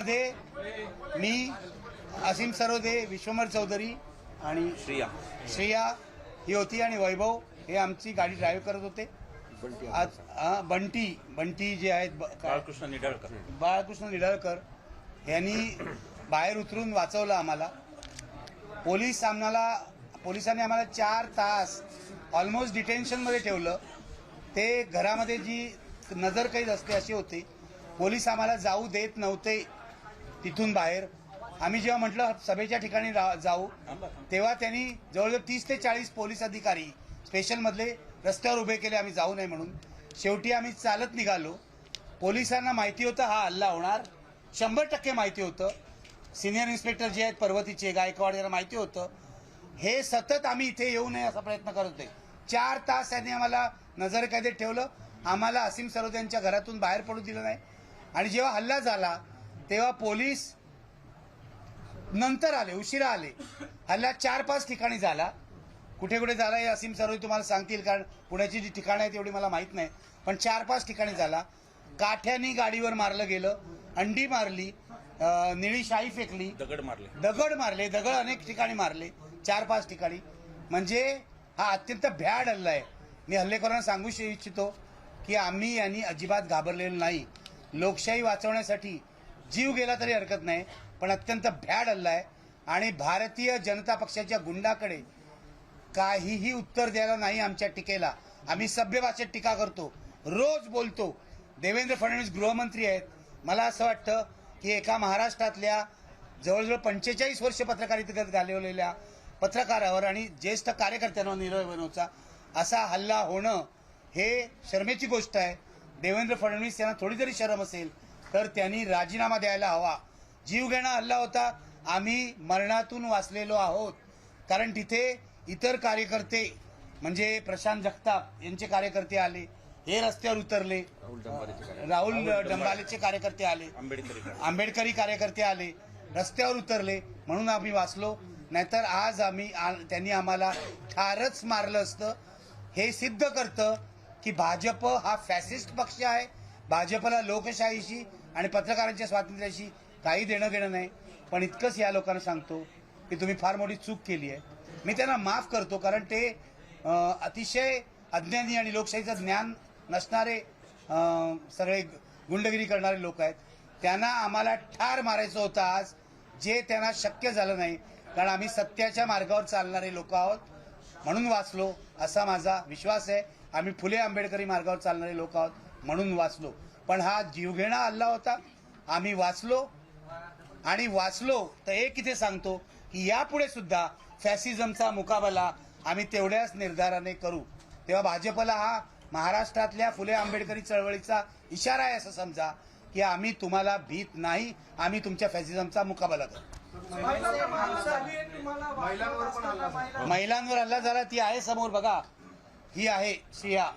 मध्ये मी असीम सरोदे विश्वमर चौधरी आणि श्रिया. श्रेया ही होती आणि वैभव हे आमची गाडी ड्राईव्ह करत होते. आज बंटी बंटी जे आहेत बाळकृष्ण निडळकर. बाळकृष्ण निडळकर यांनी बाहेर उतरून वाचवलं आम्हाला. पोलीस आम्हाला पोलिसांनी आम्हाला चार तास ऑलमोस्ट डिटेन्शनमध्ये ठेवलं. ते घरामध्ये जी नजर कैद असते अशी होती पोलीस आम्हाला जाऊ देत नव्हते. तिथून बाहेर. आम्ही जेव्हा म्हटलं सभेच्या ठिकाणी रा- जाऊ. तेव्हा त्यांनी जवळजवळ तीस ते चाळीस पोलीस अधिकारी स्पेशलमधले रस्त्यावर उभे केले आम्ही जाऊ नये म्हणून. शेवटी आम्ही चालत निघालो. पोलिसांना माहिती होतं हा हल्ला होणार. शंभर टक्के माहिती होतं. सिनियर इन्स्पेक्टर जे आहेत पर्वतीचे गायकवाड यांना माहिती होतं. हे सतत आम्ही इथे येऊ नये असा प्रयत्न करत होते. चार तास त्यांनी आम्हाला नजरकैदेत ठेवलं. आम्हाला असीम सरोद यांच्या घरातून बाहेर पडू दिलं नाही. आणि जेव्हा हल्ला झाला तेव्हा पोलीस नंतर आले उशिरा आले. हल्ला चार पाच ठिकाणी झाला. कुठे कुठे झाला हे असीम सरोदे तुम्हाला सांगतील कारण पुण्याची जी ठिकाणं आहेत तेवढी मला माहीत नाही. पण चार पाच ठिकाणी झाला. काठ्यानी गाडीवर मारलं गेलं अंडी मारली निळी शाई फेकली दगड मारले. दगड मारले दगड अनेक ठिकाणी मारले चार पाच ठिकाणी. म्हणजे हा अत्यंत भ्याड हल्ला आहे. मी हल्लेखोरांना सांगू इच्छितो की आम्ही यांनी अजिबात घाबरलेलो नाही. लोकशाही वाचवण्यासाठी जीव गेला तरी हरकत नाही पण अत्यंत भ्याड हल्ला आहे. आणि भारतीय जनता पक्षाच्या गुंडाकडे काहीही उत्तर द्यायला नाही आमच्या टीकेला. आम्ही सभ्य भाषेत टीका करतो रोज बोलतो. देवेंद्र फडणवीस गृहमंत्री आहेत. मला असं वाटतं की एका महाराष्ट्रातल्या जवळजवळ पंचेचाळीस वर्ष पत्रकारितेत घालवलेल्या पत्रकारावर आणि ज्येष्ठ कार्यकर्त्यांवर निर्णय बनवचा असा हल्ला होणं हे शर्मेची गोष्ट आहे. देवेंद्र फडणवीस यांना थोडी जरी शरम असेल तर त्यांनी राजीनामा द्यायला हवा. जीवघेणा हल्ला होता. आम्ही मरणातून वाचलेलो आहोत. कारण तिथे इतर कार्यकर्ते म्हणजे प्रशांत जगताप यांचे कार्यकर्ते आले. हे रस्त्यावर उतरले. राहुल डंबालेचे कार्यकर्ते. आले. आंबेडकरी आंबेडकरी कार्यकर्ते आले. रस्त्यावर उतरले. म्हणून आम्ही वाचलो. नाहीतर आज आम्ही त्यांनी आम्हाला ठारच मारलं असतं. हे सिद्ध करतं की भाजप हा फॅसिस्ट पक्ष आहे. भाजपला लोकशाहीशी आणि पत्रकारांच्या स्वातंत्र्याशी काही देणं घेणं नाही. पण इतकंच या लोकांना सांगतो की तुम्ही फार मोठी चूक केली आहे. मी त्यांना माफ करतो कारण ते अतिशय अज्ञानी आणि लोकशाहीचं ज्ञान नसणारे सगळे गुंडगिरी करणारे लोक आहेत. त्यांना आम्हाला ठार मारायचं होतं आज जे त्यांना शक्य झालं नाही. कारण आम्ही सत्याच्या मार्गावर चालणारे लोक आहोत. म्हणून वाचलो असा माझा विश्वास आहे. आम्ही फुले आंबेडकरी मार्गावर चालणारे लोक आहोत म्हणून वाचलो. पण हा जीवघेणा हल्ला होता. आम्ही वाचलो. आणि वाचलो तर एक इथे सांगतो की यापुढे सुद्धा फॅसिझमचा मुकाबला आम्ही तेवढ्याच निर्धाराने करू. तेव्हा भाजपला हा महाराष्ट्रातल्या फुले आंबेडकरी चळवळीचा इशारा आहे असं समजा की आम्ही तुम्हाला भीत नाही आम्ही तुमच्या फॅसिझमचा मुकाबला करू. महिलांवर हल्ला झाला. ती आहे समोर बघा. ही आहे श्रिया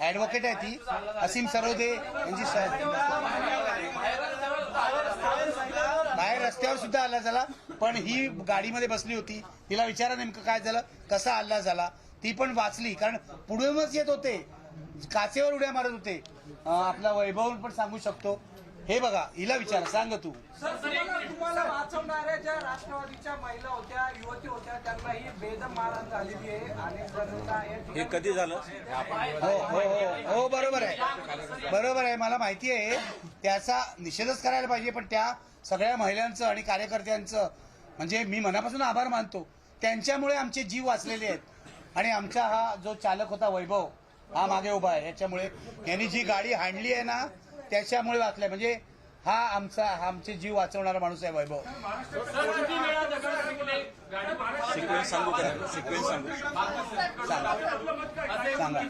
ऍडव्होकेट आहे ती. असीम सरोदे यांची बाहेर रस्त्यावर सुद्धा हल्ला झाला. पण ही गाडीमध्ये बसली होती. तिला विचारा नेमकं काय झालं कसा हल्ला झाला. ती पण वाचली. कारण पुढूनच येत होते. काचेवर उड्या मारत होते. आपला वैभव पण सांगू शकतो. हे बघा हिला विचारा सांग तू. सर तुम्हाला तुम्हाला वाचवणाऱ्या ज्या राष्ट्रवादीच्या महिला होत्या युवती होत्या त्यांना ही बेदम मारहाण झालेली आहे अनेक जणांना या हे कधी झालं? हो हो हो हो बरोबर आहे. बरोबर आहे. मला माहिती आहे त्याचा निषेधच करायला पाहिजे पण त्या सगळ्या महिलांचं आणि कार्यकर्त्यांचं म्हणजे मी मनापासून आभार मानतो. त्यांच्यामुळे आमचे जीव वाचलेले आहेत. आणि आमचा हा जो चालक होता वैभव हा मागे उभा आहे. याच्यामुळे यांनी जी गाडी हाणली आहे ना त्याच्यामुळे वाचलाय. म्हणजे हा आमचा आमचे जीव वाचवणारा माणूस आहे वैभव. सिक्वेन्स सांगू का? सिक्वेन्स सांगू? सांगा.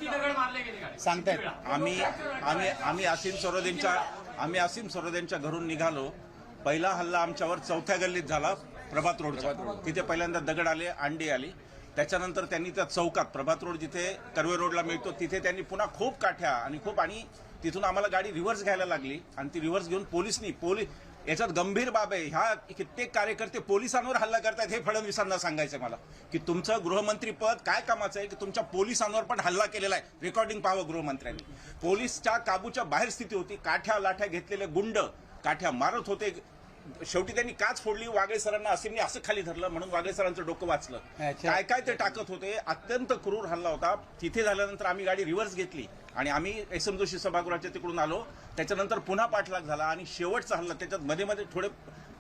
सांगतायत आम्ही आम्ही आम्ही असीम सरोदेंच्या आम्ही असीम सरोदेंच्या घरून निघालो. पहिला हल्ला आमच्यावर चौथ्या गल्लीत झाला प्रभात रोडचा. तिथे पहिल्यांदा दगड आले अंडी आली. त्याच्यानंतर त्यांनी त्या चौकात प्रभात रोड जिथे कर्वे रोडला मिळतो तिथे त्यांनी पुन्हा खूप काठ्या आणि खूप आणि तिथून आम्हाला गाडी रिव्हर्स घ्यायला लागली आणि ती रिव्हर्स घेऊन पोलिसनी पोलीस याच्यात गंभीर बाब आहे. ह्या कित्येक कार्यकर्ते पोलिसांवर हल्ला करतायत हे फडणवीसांना सांगायचं मला. की तुमचं गृहमंत्री पद काय कामाचं आहे? की तुमच्या पोलिसांवर पण हल्ला केलेला आहे. रेकॉर्डिंग पाहावं गृहमंत्र्यांनी. पोलीसच्या काबूच्या बाहेर स्थिती होती. काठ्या लाठ्या घेतलेले गुंड काठ्या मारत होते. शेवटी त्यांनी काच फोडली वागळे सरांना असीमने असं खाली धरलं म्हणून वागळे सरांचं डोकं वाचलं. काय काय ते टाकत होते अत्यंत क्रूर हल्ला होता. तिथे झाल्यानंतर आम्ही गाडी रिव्हर्स घेतली आणि आम्ही एस एम जोशी सभागृहाच्या तिकडून आलो. त्याच्यानंतर पुन्हा पाठलाग झाला आणि शेवटचा हल्ला त्याच्यात मध्ये मध्ये थोडे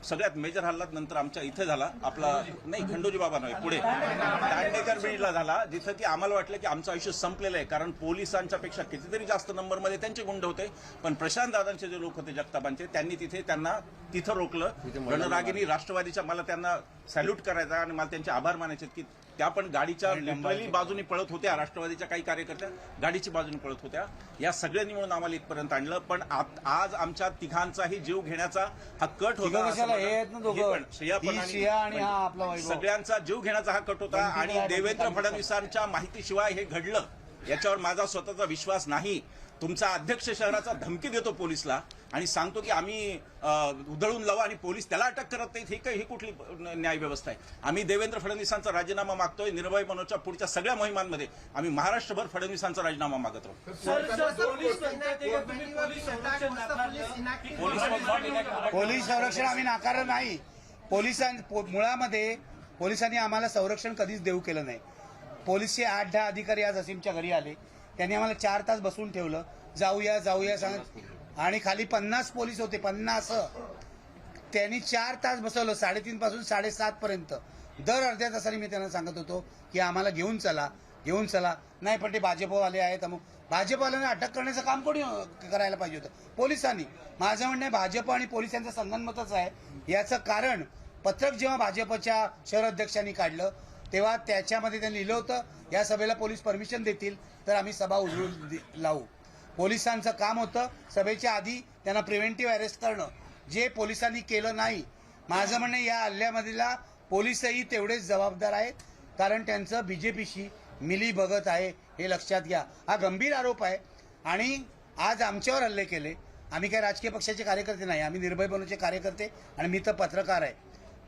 सगळ्यात मेजर हल्ला नंतर आमच्या इथे झाला. आपला नाही खंडोजी बाबा नव्हे पुढे. दांडेकर ब्रिजला झाला जिथं की आम्हाला वाटलं की आमचं आयुष्य संपलेलं आहे कारण पोलिसांच्या पेक्षा कितीतरी जास्त नंबरमध्ये त्यांचे गुंड होते. पण प्रशांत दादांचे जे लोक होते जगतापांचे त्यांनी तिथे त्यांना तिथं रोखलं. रणरागिनी राष्ट्रवादीच्या मला त्यांना सॅल्यूट करायचा आणि मला त्यांचे आभार मानायचे की त्या पण गाडीच्या लिटरली बाजूनी पळत होत्या राष्ट्रवादीच्या काही कार्यकर्त्या गाडीची बाजूनी पळत होत्या. या सगळ्यांनी मिळून आम्हाला इथपर्यंत आणलं. पण आज आमच्या तिघांचाही जीव घेण्याचा हा कट होता. सगळ्यांचा जीव घेण्याचा हा कट होता आणि देवेंद्र फडणवीसांच्या माहितीशिवाय हे घडलं. याच्यावर माझा स्वतःचा विश्वास नाही. तुमचा अध्यक्ष शहराचा धमकी देतो पोलिसला आणि सांगतो की आम्ही उधळून लावू आणि पोलीस त्याला अटक करत नाहीत. ही काही ही कुठली न्याय व्यवस्था आहे? आम्ही देवेंद्र फडणवीसांचा राजीनामा मागतोय निर्भय मनोच्या पुढच्या सगळ्या मोहिमांमध्ये. आम्ही महाराष्ट्रभर फडणवीसांचा राजीनामा मागत राहू सर सर पोलीस संरक्षण आम्ही नाकारलं नाही. पोलिसां मुळामध्ये पोलिसांनी आम्हाला संरक्षण कधीच देऊ केलं नाही. पोलीसचे आठ दहा अधिकारी आज असीमच्या घरी आले. त्यांनी आम्हाला चार तास बसून ठेवलं. जाऊया जाऊया सांगत आणि खाली पन्नास पोलीस होते पन्नास. त्यांनी चार तास बसवलं साडेतीन पासून साडेसात पर्यंत. दर अर्ध्या तासाने मी त्यांना सांगत होतो की आम्हाला घेऊन चला घेऊन चला. नाही पण ते भाजपवाले आहेत मग भाजपवाल्यांना अटक करण्याचं काम कोणी करायला पाहिजे होतं? पोलिसांनी. माझं म्हणणं आहे भाजप आणि पोलिसांचं संगनमतच आहे. याचं कारण पत्रक जेव्हा भाजपच्या शहर अध्यक्षांनी काढलं तेव्हा त्याच्यामध्ये त्यांनी लिहिलं होतं या सभेला पोलीस परमिशन देतील तर आम्ही सभा उजळून दि- लावू. पोलिसांचं काम होतं सभेच्या आधी त्यांना प्रिव्हेंटिव्ह अरेस्ट करणं. जे पोलिसांनी केलं नाही माझं म्हणणं या हल्ल्यामधला पोलीसही तेवढेच जबाबदार आहेत कारण त्यांचं बीजेपीशी मिली भगत आहे हे लक्षात घ्या. हा गंभीर आरोप आहे आणि आज आमच्यावर हल्ले केले. आम्ही काही राजकीय पक्षाचे कार्यकर्ते नाही आम्ही निर्भय बनूचे कार्यकर्ते आणि मी तर पत्रकार आहे.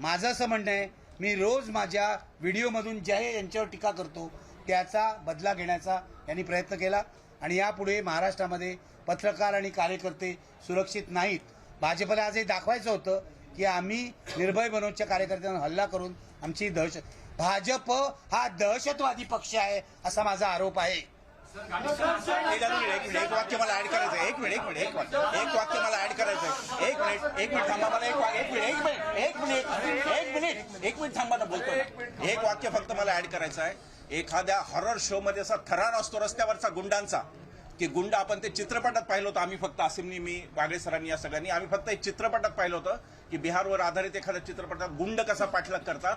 माझं असं म्हणणं आहे मी रोज माझ्या व्हिडिओमधून जे यांच्यावर टीका करतो त्याचा बदला घेण्याचा यांनी प्रयत्न केला आणि यापुढे महाराष्ट्रामध्ये पत्रकार आणि कार्यकर्ते सुरक्षित नाहीत. भाजपला आज हे दाखवायचं होतं की आम्ही निर्भय बनोजच्या कार्यकर्त्यांवर हल्ला करून आमची दहशत भाजप हा दहशतवादी पक्ष आहे असा माझा आरोप आहे. एक एक वाक्य मला ऍड करायचं एक मिनिट एक मिनिट एक वाक्य. एक वाक्य मला ऍड करायचं एक मिनिट एक मिनिट थांबा मला एक वाक्य. एक मिनिट एक मिनिट एक मिनिट एक मिनिट एक मिनिट थांबा ना बोलतो एक वाक्य फक्त मला ऍड करायचं आहे एखाद्या हॉरर शो मध्ये असा थरार असतो रस्त्यावरचा गुंडांचा की गुंड आपण ते चित्रपटात पाहिलं होतं. आम्ही फक्त आसिमनी मी वागळे सरांनी या सगळ्यांनी आम्ही फक्त एक चित्रपटात पाहिलं होतं की बिहारवर आधारित एखाद्या चित्रपटात गुंड कसा पाठलाग करतात.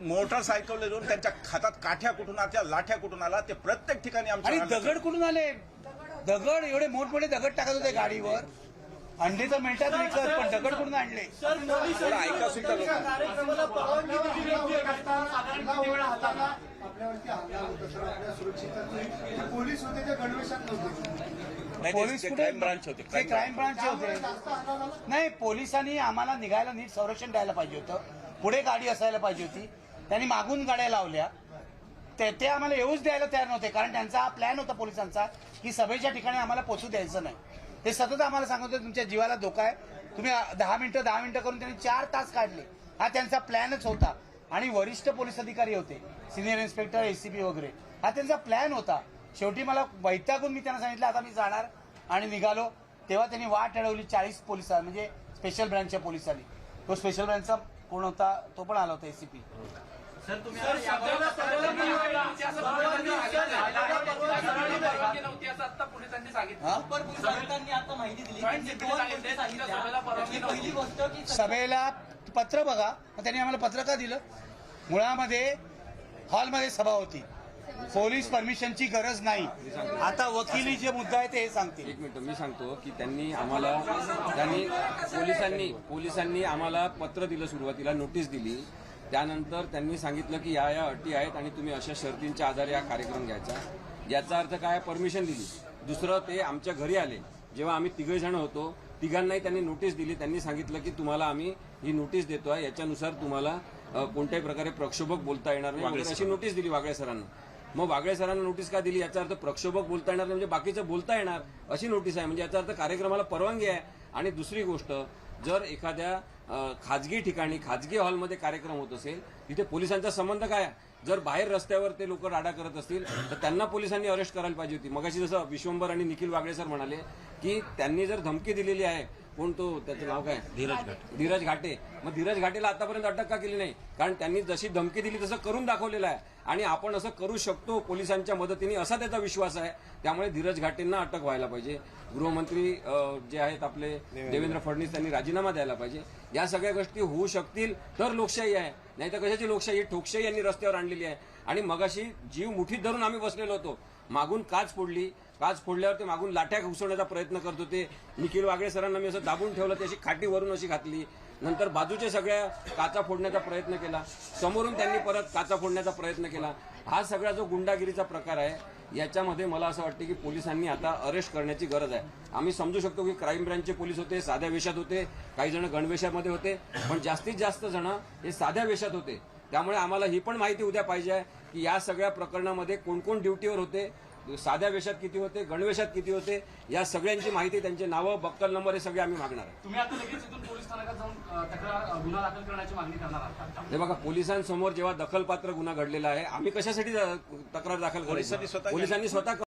मोटरसायकल घेऊन त्यांच्या खातात काठ्या कुठून आल्या लाठ्या कुठून आला ते प्रत्येक ठिकाणी आणि आमच्या दगड कुठून आले? दगड एवढे मोठमोठे दगड टाकत होते गाडीवर. अंडे तर मिळतात विकत पण दगड कुठून आणले? सर पोलीस थोडं ऐका सुद्धा लोक. कार्यक्रमाला परवानगी दिली होती साधारण किती वेळा हाताळला आपल्यावरती हल्ला होत असतो आपल्या सुरक्षिततेची ते पोलीस होते ते गणवेशात नव्हते. नाही, ते- पोलीस ते कुठे ब्रांच होते? ते क्राईम ब्रांचचे होते. जास्त हल्ला झाला नाही पोलिसांनी आम्हाला निघायला नीट संरक्षण द्यायला पाहिजे होतं. पुढे गाडी असायला पाहिजे होती. त्यांनी मागून गाड्या लावल्या. ते ते आम्हाला येऊच द्यायला तयार नव्हते कारण त्यांचा हा प्लॅन होता पोलिसांचा की सभेच्या ठिकाणी आम्हाला पोचू द्यायचं नाही. ते सतत आम्हाला सांगत होते तुमच्या जीवाला धोका आहे. तुम्ही दहा मिनिटं दहा मिनिटं करून त्यांनी चार तास काढले. हा त्यांचा प्लॅनच होता. आणि वरिष्ठ पोलीस अधिकारी होते सिनियर इन्स्पेक्टर एसीपी वगैरे. हा त्यांचा प्लॅन होता. शेवटी मला वैतागून मी त्यांना सांगितलं आता मी जाणार आणि निघालो. तेव्हा त्यांनी वाट अडवली चाळीस पोलिसां म्हणजे स्पेशल ब्रँचच्या पोलिसांनी. तो स्पेशल ब्रँचचा कोण होता तो पण आला होता एसीपी सर सभेला परवानगी हा? सभेला पत्र बघा. मग त्यांनी आम्हाला पत्र का दिलं. मुळामध्ये हॉलमध्ये सभा होती. पोलीस परमिशनची गरज नाही. आता वकिली जे मुद्दा आहे ते हे सांगतील. एक मिनिट मी सांगतो की त्यांनी आम्हाला त्यांनी पोलिसांनी पोलिसांनी आम्हाला पत्र दिलं सुरुवातीला नोटीस दिली. त्यानंतर त्यांनी सांगितलं की या या अटी आहेत आणि तुम्ही अशा शर्तींच्या आधारे हा कार्यक्रम घ्यायचा. याचा अर्थ काय? परमिशन दिली. दुसरं ते आमच्या घरी आले. जेव्हा आम्ही तिघे जण होतो तिघांनाही त्यांनी नोटीस दिली. त्यांनी सांगितलं की तुम्हाला आम्ही ही नोटीस देतोय. याच्यानुसार तुम्हाला कोणत्याही प्रकारे प्रक्षोभक बोलता येणार नाही. अशी नोटीस दिली वागळे सरांना. मग वागळे सरांना नोटीस का दिली? याचा अर्थ प्रक्षोभक बोलता येणार नाही म्हणजे बाकीचं बोलता येणार अशी नोटीस आहे. म्हणजे याचा अर्थ कार्यक्रमाला परवानगी आहे. आणि दुसरी गोष्ट जर एखाद्या खाजगी ठिकाणी खाजगी हॉलमध्ये कार्यक्रम होत असेल तिथे पोलिसांचा संबंध काय? जर बाहेर रस्त्यावर ते लोक राडा करत असतील तर त्यांना पोलिसांनी अरेस्ट करायला पाहिजे होती. मगाशी जसं विश्वंभर आणि निखिल वागळे सर म्हणाले की त्यांनी जर धमकी दिलेली आहे कोण तो त्याचं नाव काय? धीरज घाटे. धीरज घाटे. मग धीरज घाटेला आतापर्यंत अटक का केली नाही? कारण त्यांनी जशी धमकी दिली तसं करून दाखवलेलं आहे. आणि आपण असं करू शकतो पोलिसांच्या मदतीने असा त्याचा विश्वास आहे. त्यामुळे धीरज घाटेंना अटक व्हायला पाहिजे. गृहमंत्री जे आहेत आपले देवेंद्र. फडणवीस त्यांनी राजीनामा द्यायला पाहिजे. या सगळ्या गोष्टी होऊ शकतील तर लोकशाही आहे. नाही तर कशाची लोकशाही? ठोकशाही यांनी रस्त्यावर आणलेली आहे. आणि मगाशी जीव मुठीत धरून आम्ही बसलेलो होतो. मागून काच फोडली. काच फोडल्यावर ते मागून लाठ्या घुसवण्याचा प्रयत्न करत होते. निखिल वागळे सरांना मी असं दाबून ठेवलं त्याची खाटी वरून अशी घातली. नंतर बाजूच्या सगळ्या काचा फोडण्याचा प्रयत्न केला. समोरून त्यांनी परत काचा फोडण्याचा प्रयत्न केला. हा सगळा जो गुंडागिरीचा प्रकार आहे याच्यामध्ये मला असं वाटतं की पोलिसांनी आता अरेस्ट करण्याची गरज आहे. आम्ही समजू शकतो की क्राईम ब्रँचचे पोलीस होते साध्या वेशात होते काही जण गणवेशामध्ये होते पण जास्तीत जास्त जण हे साध्या वेशात होते. त्यामुळे आम्हाला ही पण माहिती उद्या पाहिजे आहे की या सगळ्या प्रकरणामध्ये कोण कोण ड्युटीवर होते साध्या वेशात किती होते गणवेशात किती होते या सगळ्यांची माहिती त्यांचे नावं बक्कल नंबर हे सगळे आम्ही मागणार आहे तुम्ही आता लगेच इथून पोलीस स्थानकात जाऊन तक्रार गुन्हा दाखल करण्याची मागणी करणार आहात हे बघा पोलिसांसमोर जेव्हा दखलपात्र गुन्हा घडलेला आहे आम्ही कशासाठी तक्रार दाखल करायची स्वतः पोलिसांनी स्वतः